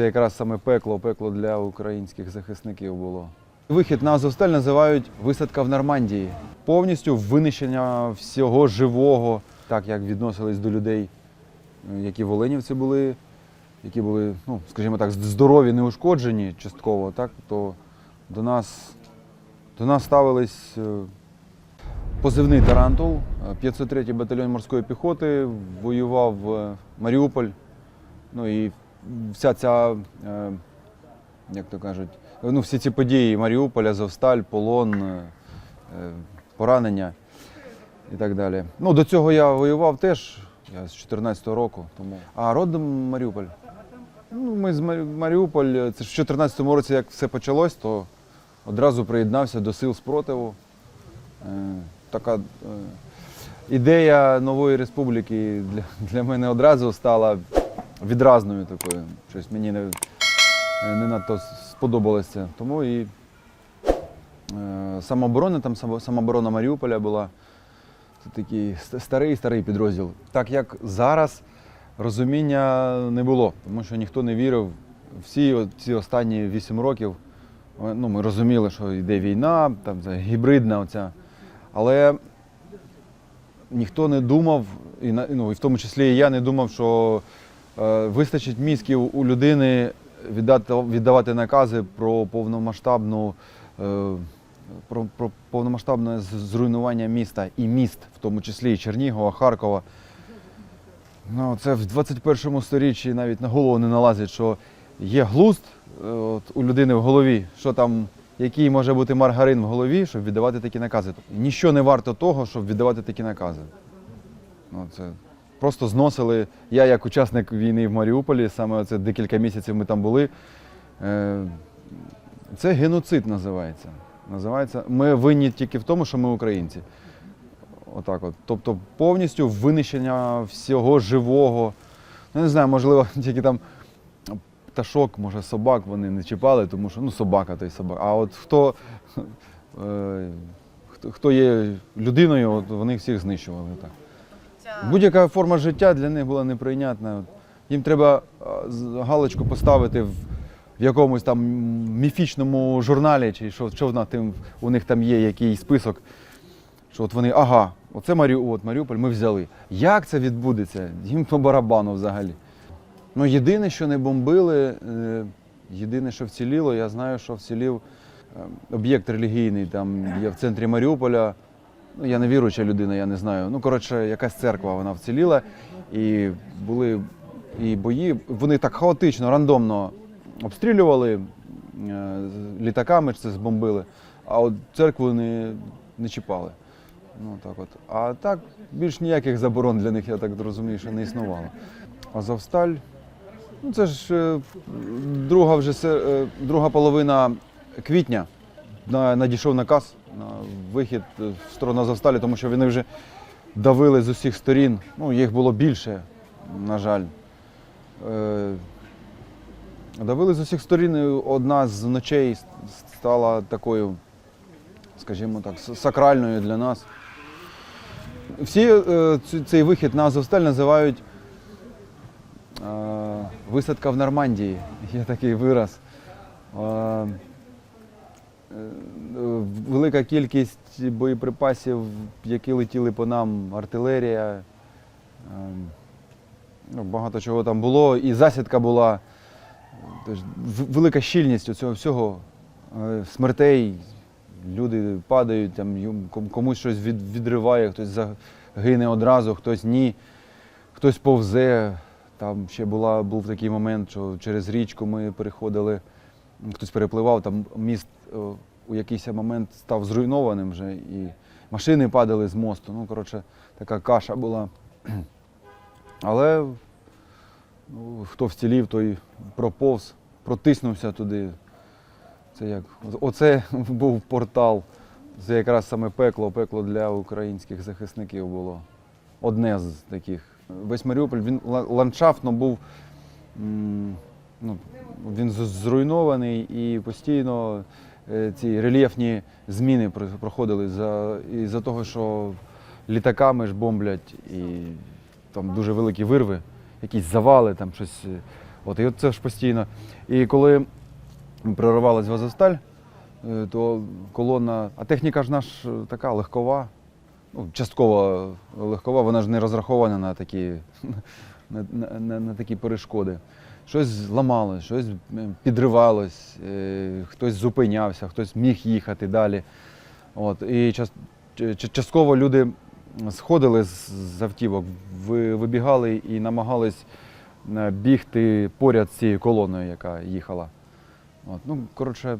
Це якраз саме пекло, пекло для українських захисників було. Вихід на Азовсталь називають висадка в Нормандії. Повністю винищення всього живого, так як відносились до людей, які волинівці були, які були, ну, скажімо так, здорові, неушкоджені частково, так, то до нас, до нас ставились е, позивний Тарантул, е, 503-й батальйон морської піхоти, воював е, Маріуполь. Ну і вся ця, е, як то кажуть, ну, всі ці події Маріуполь, Азовсталь, полон, е, е, поранення і так далі. Ну, до цього я воював теж, я з 14-го року. Тому. А родом Маріуполь. Ну, ми з Марі- Маріуполь, це ж в 14-му році, як все почалось, то одразу приєднався до сил спротиву. Така ідея нової республіки для, для мене одразу стала відразною такою. Щось мені не, не надто сподобалося. Тому і е, самооборона, там самооборона Маріуполя була. Це такий старий старий підрозділ. Так як зараз розуміння не було, тому що ніхто не вірив. Всі ці останні вісім років ну, ми розуміли, що йде війна, там це гібридна оця. Але ніхто не думав, і, ну, і в тому числі і я не думав, що вистачить мізків у людини віддати, віддавати накази про повномасштабну. Е, про, про повномасштабне зруйнування міста і міст, в тому числі і Чернігова, Харкова. Ну, це в 21 сторіччі навіть на голову не налазить, що є глузд е, от, у людини в голові, що там, який може бути маргарин в голові, щоб віддавати такі накази. Тобто, ніщо не варто того, щоб віддавати такі накази. Ну, це просто зносили. Я, як учасник війни в Маріуполі, саме це декілька місяців ми там були. Е, це геноцид називається. називається. Ми винні тільки в тому, що ми українці. Отак от. Тобто повністю винищення всього живого. Ну, не знаю, можливо, тільки там пташок, може, собак вони не чіпали, тому що ну, собака то й собака. А от хто, е, хто є людиною, от вони всіх знищували. Так. Будь-яка форма життя для них була неприйнятна. Їм треба галочку поставити в, якомусь там міфічному журналі, чи що, що вона тим, у них там є якийсь список, що от вони, ага, оце Маріу, от Маріуполь ми взяли. Як це відбудеться? Їм по барабану взагалі. Ну, єдине, що не бомбили, е, єдине, що вціліло, я знаю, що вцілів е, об'єкт релігійний, там є в центрі Маріуполя. Ну, я не віруюча людина, я не знаю. Ну, коротше, якась церква вона вціліла. І були і бої. Вони так хаотично, рандомно обстрілювали е, літаками, це збомбили, а от церкву не, не чіпали. Ну, так от. А так, більш ніяких заборон для них, я так розумію, що не існувало. Азовсталь. Ну, це ж е, друга вже е, друга половина квітня на, надійшов наказ на вихід в сторону Азовсталі, тому що вони вже давили з усіх сторін. Ну, їх було більше, на жаль. Е, давили з усіх сторін. і Одна з ночей стала такою, скажімо так, сакральною для нас. Всі е, цей вихід на Азовсталь називають е, висадка в Нормандії. Є такий вираз. Е, е, велика кількість боєприпасів, які летіли по нам, артилерія. е, ну, багато чого там було, і засідка була. Тож, велика щільність у цього всього, е, смертей, люди падають, там, комусь щось від, відриває, хтось загине одразу, хтось ні, хтось повзе. Там ще була, був такий момент, що через річку ми переходили, хтось перепливав, там міст е, у якийсь момент став зруйнованим вже, і машини падали з мосту. Ну, коротше, така каша була. Але ну, хто вцілів, той проповз, протиснувся туди. Це як, оце був портал. Це якраз саме пекло, пекло для українських захисників було. Одне з таких. Весь Маріуполь він ландшафтно був. Ну, він зруйнований і постійно ці рельєфні зміни проходили за, із-за того, що літаками ж бомблять і там дуже великі вирви, якісь завали, там щось е, От, і от це ж постійно. І коли проривалась в Азовсталь, е, то колона, а техніка ж наш е, така легкова, ну, частково легкова, вона ж не розрахована на такі, на, на, на, на такі перешкоди. Щось зламалось, щось підривалось, е, хтось зупинявся, хтось міг їхати далі. От, і частково люди сходили з, автівок, ви- вибігали і намагались е, бігти поряд з цією колоною, яка їхала. От, ну, коротше,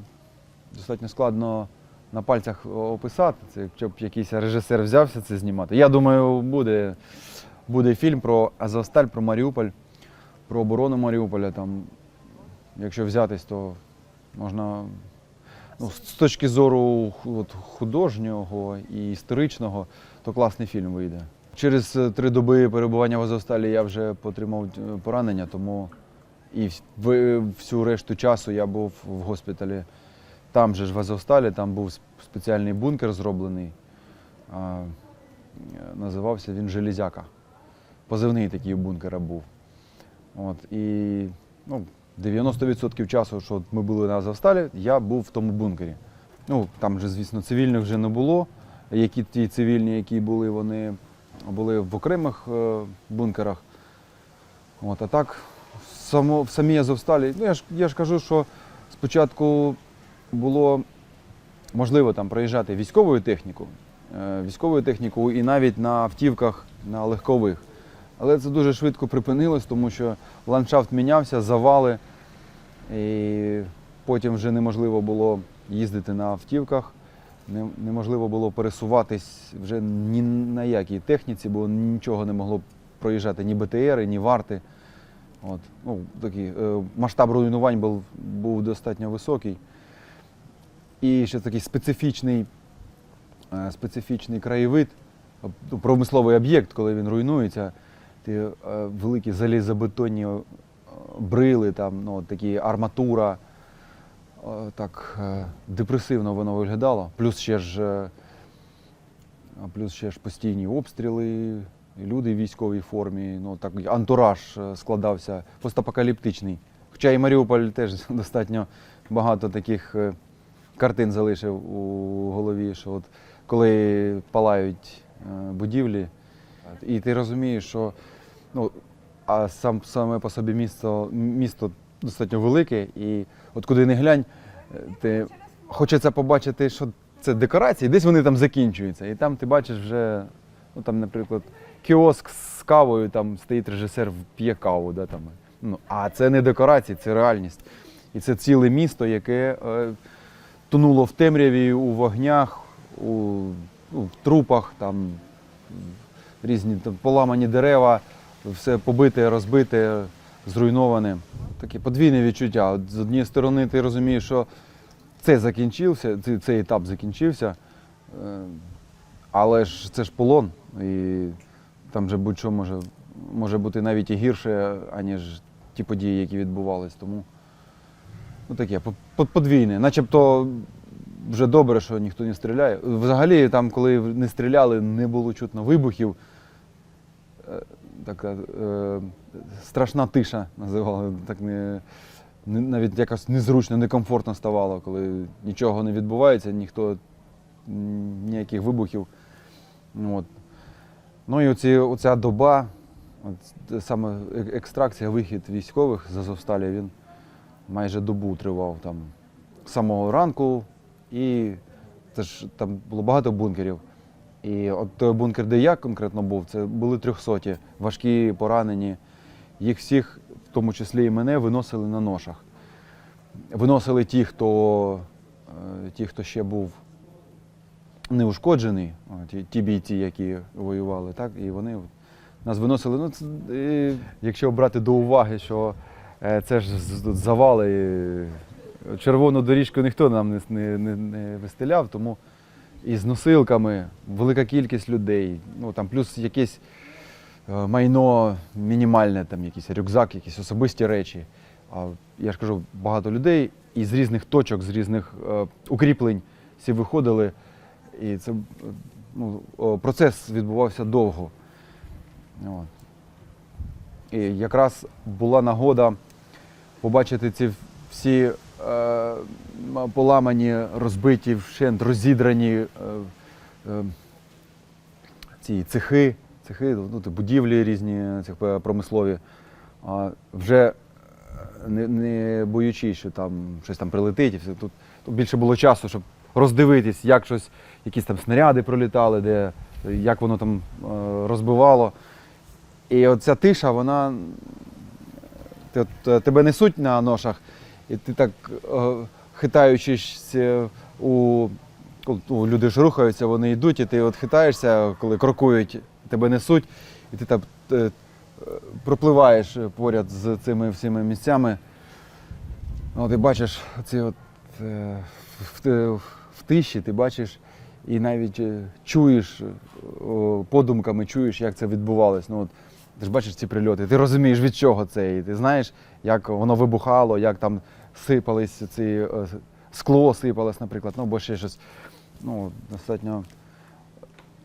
достатньо складно на пальцях описати. Це якщо якийсь режисер взявся це знімати. Я думаю, буде, буде фільм про Азовсталь, про Маріуполь, про оборону Маріуполя. Там, якщо взятись, то можна ну, з точки зору от, художнього і історичного, то класний фільм вийде. Через е, три доби перебування в Азовсталі я вже отримав е, поранення, тому і всю решту часу я був в госпіталі. Там же ж в Азовсталі, там був спеціальний бункер зроблений. Е, називався він Железяка. Позивний такий у бункера був. От, і ну, 90% часу, що ми були на Азовсталі, я був в тому бункері. Ну, там же, звісно, цивільних вже не було. Які ті цивільні, які були, вони були в окремих е, бункерах. От, а так, само, в самій Азовсталі, ну я ж, я ж кажу, що спочатку було можливо там проїжджати військовою техніку, е, військовою технікою і навіть на автівках на легкових. Але це дуже швидко припинилось, тому що ландшафт мінявся, завали, і потім вже неможливо було їздити на автівках, неможливо було пересуватись вже ні на якій техніці, бо нічого не могло проїжджати, ні БТРи, ні варти. От. Ну, такий, е, масштаб руйнувань був, був достатньо високий. І ще такий специфічний, е, специфічний краєвид, промисловий об'єкт, коли він руйнується, ті е, великі залізобетонні е, брили, там, ну, такі арматура. Е, Так депресивно воно виглядало. Плюс ще ж, плюс ще ж постійні обстріли, люди в військовій формі. Ну, так, антураж складався постапокаліптичний. Хоча і Маріуполь теж достатньо багато таких картин залишив у голові, що от коли палають будівлі, і ти розумієш, що ну, а сам саме по собі місто, місто достатньо велике, і от куди не глянь, е, ти хочеться побачити, що це декорації, десь вони там закінчуються. І там ти бачиш вже, ну там, наприклад, кіоск з кавою, там стоїть режисер, п'є каву. Да, там. Ну, а це не декорації, це реальність. І це ціле місто, яке е, тонуло в темряві, у вогнях, у, ну, в трупах, там різні там, поламані дерева, все побите, розбите, зруйноване. Таке подвійне відчуття. От з однієї сторони, ти розумієш, що це закінчився, цей, цей етап закінчився, е, але ж це ж полон, і там же будь-що може, може бути навіть і гірше, аніж ті події, які відбувались. Тому ну, таке по- по- подвійне. Начебто вже добре, що ніхто не стріляє. Взагалі, там, коли не стріляли, не було чутно вибухів. Е, Така е, страшна тиша називали. Так не, навіть якось незручно, некомфортно ставало, коли нічого не відбувається, ніхто ніяких вибухів. От. Ну і оці, оця доба, от, саме е- екстракція, вихід військових з Азовсталі, він майже добу тривав там з самого ранку, і це ж там було багато бункерів. І от той бункер, де я конкретно був, це були трьохсоті, важкі, поранені. Їх всіх, в тому числі і мене, виносили на ношах. Виносили ті, хто, е, ті, хто ще був неушкоджений, ті, ті бійці, які воювали, так, і вони нас виносили. Ну, це, і, якщо брати до уваги, що е, це ж завали, червону доріжку ніхто нам не, не, не, не вистеляв, тому і з носилками, велика кількість людей, ну там плюс якесь е, майно мінімальне, там якийсь рюкзак, якісь особисті речі. А я ж кажу, багато людей і з різних точок, з різних е, укріплень всі виходили. І це ну, процес відбувався довго. От. І якраз була нагода побачити ці всі поламані, розбиті, вщент, розідрані е, е, ці цехи, цехи, ну, будівлі різні цих е, промислові, вже е, не, не боючись, що там щось там прилетить, і все. Тут, тут більше було часу, щоб роздивитись, як щось, якісь там снаряди пролітали, де, як воно там е, розбивало. І оця тиша, вона. Е, тебе несуть на ношах, і ти так е, хитаючись е, у. ну, люди ж рухаються, вони йдуть, і ти от хитаєшся, коли крокують, тебе несуть, і ти так е, пропливаєш поряд з цими всіми місцями. От, і бачиш ці от, в, в тиші, ти бачиш і навіть чуєш, подумками чуєш, як це відбувалось. Ну, от, ти ж бачиш ці прильоти, ти розумієш, від чого це, і ти знаєш, як воно вибухало, як там сипались ці е, скло сипалось, наприклад, ну, або ще щось. Ну, достатньо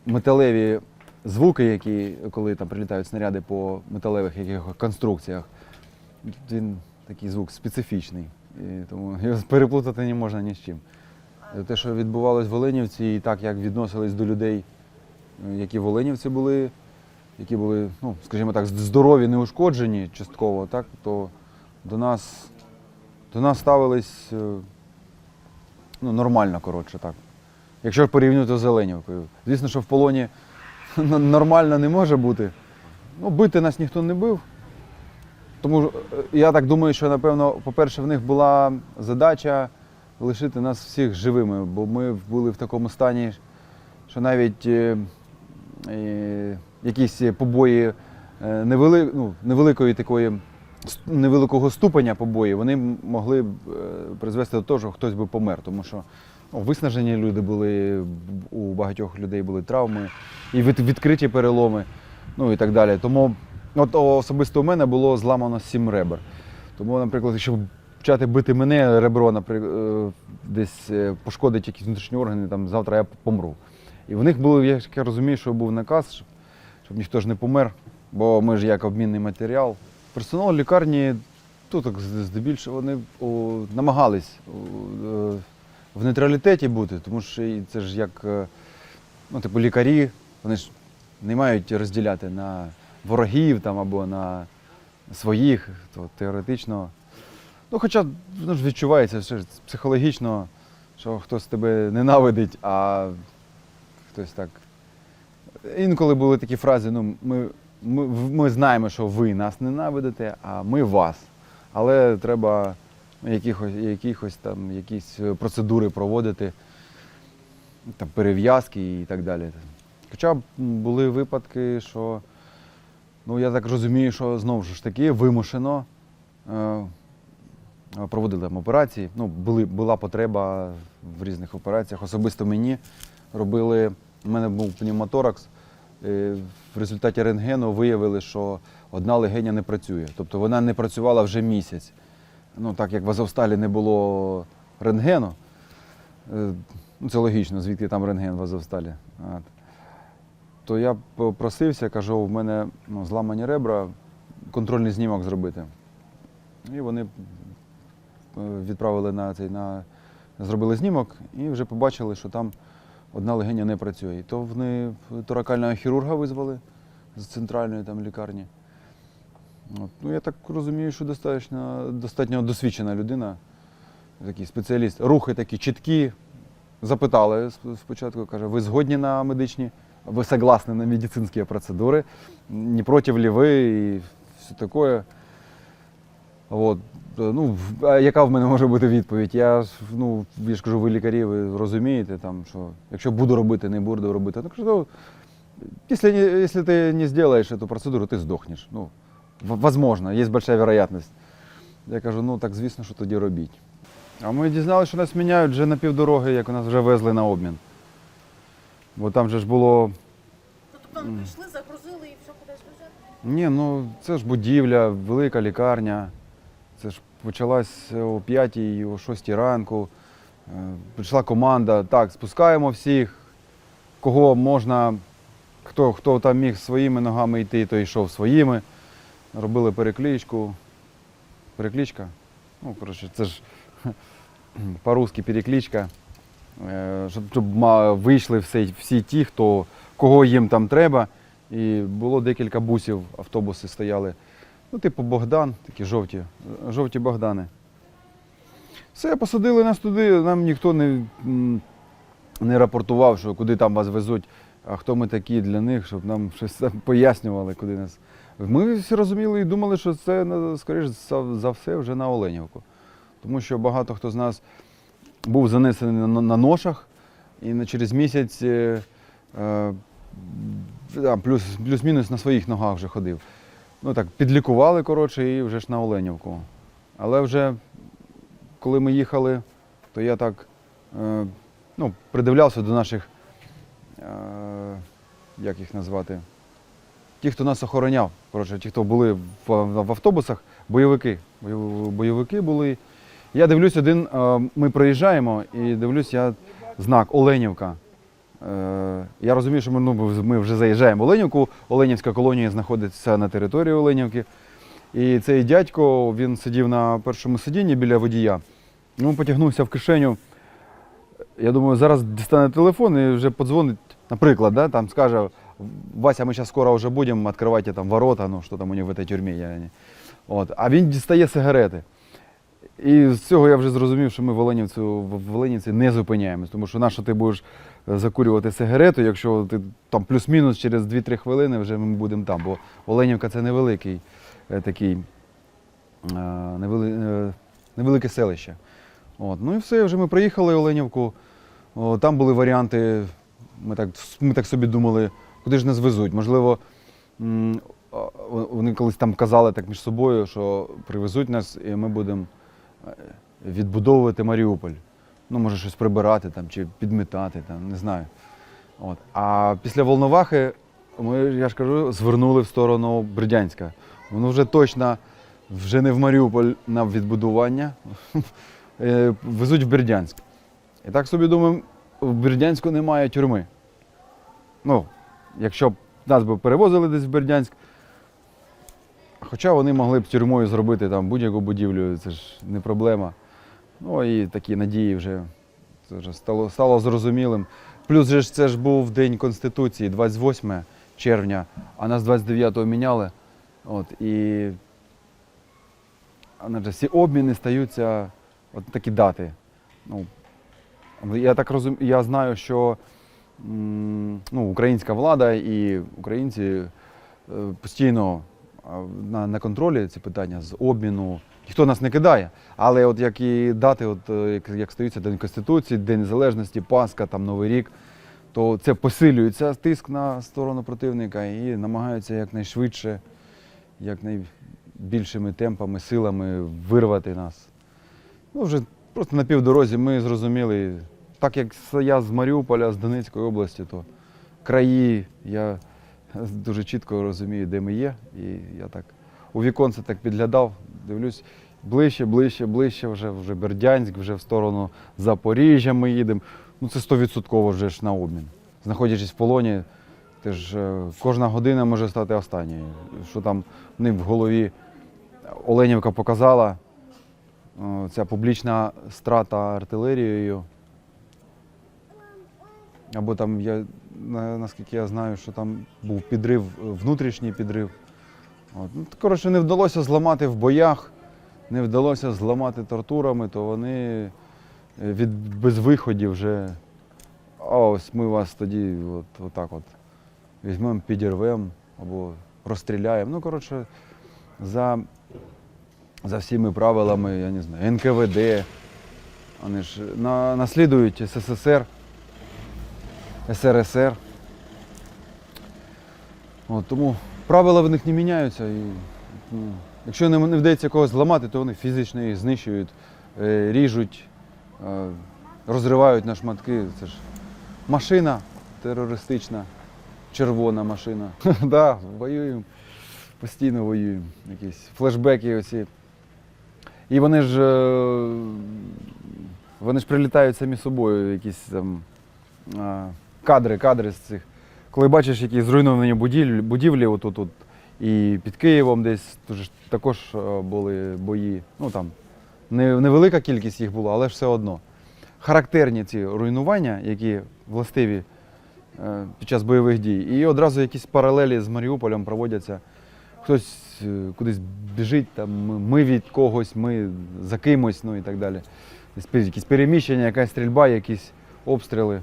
металеві звуки, які, коли там прилітають снаряди по металевих якихось конструкціях, він такий звук специфічний. І тому його переплутати не можна ні з чим. Те, що відбувалось в Оленівці, і так, як відносились до людей, е, які в Оленівці були, які були, ну, скажімо так, здорові, неушкоджені частково, так, то до нас, до нас ставились е, ну, нормально, коротше так. Якщо порівнювати з Оленівкою. Звісно, що в полоні нормально не може бути. Ну, бити нас ніхто не бив. Тому е, я так думаю, що напевно, по-перше, в них була задача лишити нас всіх живими, бо ми були в такому стані, що навіть е, е, якісь побої е, невели, ну, невеликої такої невеликого ступеня побої, вони могли б е, призвести до того, що хтось би помер, тому що ну, виснажені люди були, у багатьох людей були травми, і відкриті переломи, ну і так далі. Тому от, особисто у мене було зламано сім ребер. Тому, наприклад, якщо почати бити мене, ребро, наприклад, десь е, пошкодить якісь внутрішні органи, там завтра я помру. І в них було, я розумію, що був наказ, щоб ніхто ж не помер, бо ми ж як обмінний матеріал. Персонал лікарні тут так здебільшого вони о, намагались о, е, в нейтралітеті бути, тому що це ж як е, ну, типу, лікарі, вони ж не мають розділяти на ворогів там, або на своїх, то теоретично. Ну, хоча ну, ж відчувається що психологічно, що хтось тебе ненавидить, а хтось так. Інколи були такі фрази, ну, ми, ми, ми знаємо, що ви нас ненавидите, а ми вас. Але треба якихось, якихось там якісь е, процедури проводити, там, перев'язки і так далі. Хоча були випадки, що ну, я так розумію, що знову ж таки вимушено е, проводили там операції. Ну, були, була потреба в різних операціях. Особисто мені робили, у мене був пневмоторакс. Е, В результаті рентгену виявили, що одна легеня не працює. Тобто вона не працювала вже місяць. Ну, так як в Азовсталі не було рентгену, е, ну, це логічно, звідки там рентген в Азовсталі. То я попросився, кажу, в мене ну, зламані ребра, контрольний знімок зробити. І вони е, відправили на цей на зробили знімок і вже побачили, що там одна легеня не працює. То вони торакального хірурга визвали з центральної там лікарні. От. Ну, я так розумію, що достатньо, достатньо досвідчена людина, такий спеціаліст. Рухи такі чіткі. Запитали спочатку, каже, ви згодні на медичні, ви согласні на медицинські процедури, не проти ли ви і все таке. От. Ну, а яка в мене може бути відповідь? Я ж, ну, я ж кажу, ви лікарі, ви розумієте, там, що якщо буду робити, не буду робити. Ну, кажу, ну, якщо, якщо ти не зробиш цю процедуру, ти здохнеш. Ну, возможно, є велика вероятність. Я кажу, ну так звісно, що тоді робіть. А ми дізналися, що нас міняють вже на півдороги, як нас вже везли на обмін. Бо там же ж було. Тобто там прийшли, загрузили і все кудись везете? Ні, ну це ж будівля, велика лікарня. Це ж почалась о 5 о 6 ранку. Е, Прийшла команда. Так, спускаємо всіх, кого можна, хто, хто там міг своїми ногами йти, той йшов своїми. Робили перекличку. Перекличка? Ну, коротше, це ж по-русски перекличка. Е, щоб вийшли всі, всі ті, хто, кого їм там треба. І було декілька бусів, автобуси стояли. Ну, типу Богдан, такі жовті, жовті Богдани. Все, посадили нас туди, нам ніхто не, не рапортував, що куди там вас везуть, а хто ми такі для них, щоб нам щось пояснювали, куди нас. Ми всі розуміли і думали, що це, скоріш за, все, вже на Оленівку. Тому що багато хто з нас був занесений на, на ношах, і через місяць е, е, плюс-мінус на своїх ногах вже ходив. Ну так, підлікували, коротше, і вже ж на Оленівку. Але вже коли ми їхали, то я так е, ну, придивлявся до наших, е, як їх назвати, ті, хто нас охороняв. Коротше, ті, хто були в, в автобусах, бойовики. Бойов- Бойовики були. Я дивлюсь один, е, ми проїжджаємо і дивлюсь я знак Оленівка. Е, Я розумію, що ми, ну, ми вже заїжджаємо в Оленівку. Оленівська колонія знаходиться на території Оленівки. І цей дядько він сидів на першому сидінні біля водія. Ну, потягнувся в кишеню. Я думаю, зараз дістане телефон і вже подзвонить, наприклад, да, там скаже, Вася, ми зараз скоро вже будемо, відкривайте там ворота, ну що там у нього в цій тюрмі. Я... не-». От. А він дістає сигарети. І з цього я вже зрозумів, що ми в Оленівці, в Оленівці не зупиняємось, тому що нащо ти будеш е, закурювати сигарету, якщо ти там плюс-мінус через 2-3 хвилини вже ми будемо там. Бо Оленівка це невеликий е, такий е, невели, невелике селище. От. Ну і все, вже ми приїхали в Оленівку. Там були варіанти, ми так, ми так собі думали, куди ж нас везуть. Можливо, вони колись там казали так між собою, що привезуть нас і ми будемо відбудовувати Маріуполь. Ну, може, щось прибирати там чи підмітати, там, не знаю. От. А після Волновахи ми, я ж кажу, звернули в сторону Бердянська. Воно вже точно вже не в Маріуполь на відбудування, е, везуть в Бердянськ. І так собі думаємо, в Бердянську немає тюрми. Ну, якщо б нас би перевозили десь в Бердянськ, хоча вони могли б тюрмою зробити там будь-яку будівлю, це ж не проблема. Ну і такі надії вже, це вже стало, стало зрозумілим. Плюс же це ж був День Конституції, 28 червня, а нас 29-го міняли. От, і всі обміни стаються от такі дати. Ну, я так розумію, я знаю, що ну, українська влада і українці е, постійно на, на контролі ці питання з обміну. Ніхто нас не кидає. Але от як і дати, от, е, як, як стаються День Конституції, День Незалежності, Пасха, там, Новий рік, то це посилюється тиск на сторону противника і намагаються якнайшвидше, якнайбільшими темпами, силами вирвати нас. Ну, вже просто на півдорозі ми зрозуміли, так як я з Маріуполя, з Донецької області, то краї я дуже чітко розумію, де ми є. І я так у віконце так підглядав, дивлюсь, ближче, ближче, ближче, вже, вже Бердянськ, вже в сторону Запоріжжя ми їдемо. Ну це стовідсотково вже ж на обмін. Знаходячись в полоні, ти ж е, кожна година може стати останньою. Що там в них в голові Оленівка показала, ця публічна страта артилерією. Або там, я, наскільки я знаю, що там був підрив, е, внутрішній підрив. От. Ну, коротше, не вдалося зламати в боях, не вдалося зламати тортурами, то вони е, від безвиходів вже. Ось ми вас тоді от, отак от візьмемо, підірвемо або розстріляємо. Ну, коротше, за, за всіми правилами, я не знаю, НКВД. Вони ж на, наслідують СССР, СРСР. От, тому правила в них не міняються. І, ну, якщо не, вдається когось зламати, то вони фізично їх знищують, е, ріжуть, е, розривають на шматки. Це ж машина терористична, червона машина. да, воюємо, постійно воюємо. Якісь флешбеки оці. І вони ж, е, вони ж прилітають самі собою, якісь там кадри, кадри з цих. Коли бачиш якісь зруйновані будівлі, будівлі отут, от, і під Києвом десь також е, були бої, ну там невелика кількість їх була, але ж все одно. Характерні ці руйнування, які властиві е, під час бойових дій. І одразу якісь паралелі з Маріуполем проводяться. Хтось е, кудись біжить, там, ми- від когось, ми за кимось, ну і так далі. Якісь переміщення, якась стрільба, якісь обстріли.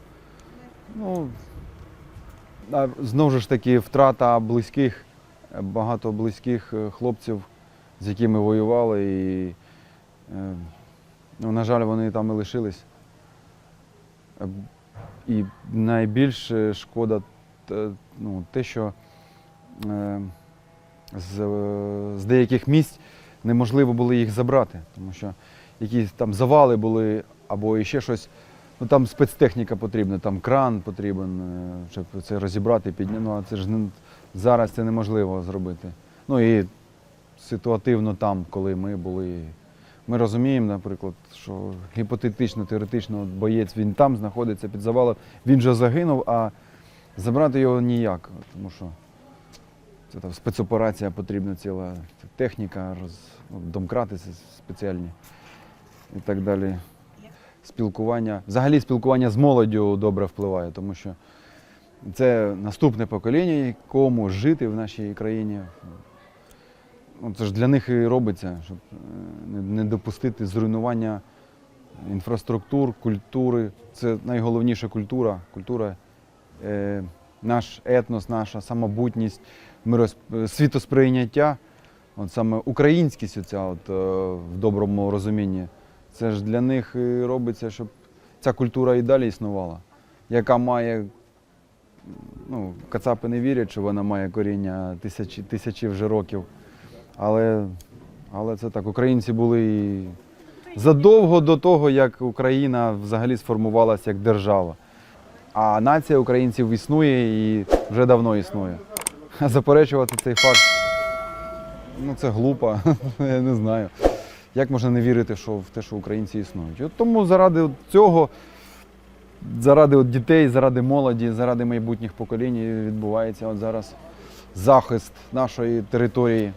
Ну, знову ж таки, втрата близьких, е, багато близьких е, хлопців, з якими воювали, і, е, ну, на жаль, вони там і лишились. І найбільше шкода ну, те, що з, з деяких місць неможливо було їх забрати, тому що якісь там завали були або ще щось. Ну там спецтехніка потрібна, там кран потрібен, е, щоб це розібрати, підняти. Ну, а це ж не, зараз це неможливо зробити. Ну і ситуативно там, коли ми були. Ми розуміємо, наприклад, що гіпотетично, теоретично боєць він там знаходиться під завалом, він вже загинув, а забрати його ніяк, тому що це там спецоперація потрібна ціла техніка, роз, ну, домкрати спеціальні і так далі. Спілкування. Взагалі спілкування з молоддю добре впливає, тому що це наступне покоління, якому жити в нашій країні. Ну, це ж для них і робиться, щоб е, не- допустити зруйнування інфраструктур, культури. Це найголовніша культура. Культура, е, наш етнос, наша самобутність, мирос... е, світосприйняття. От саме українськість оця от, е, в доброму розумінні. Це ж для них робиться, щоб ця культура і далі існувала, яка має. Ну, кацапи не вірять, що вона має коріння тисячі, тисячі вже років. Але, але це так, українці були і задовго до того, як Україна взагалі сформувалася як держава. А нація українців існує і вже давно існує. Заперечувати цей факт, ну це глупо, я не знаю. Як можна не вірити що в те, що українці існують? От тому заради цього, заради от дітей, заради молоді, заради майбутніх поколінь відбувається от зараз захист нашої території.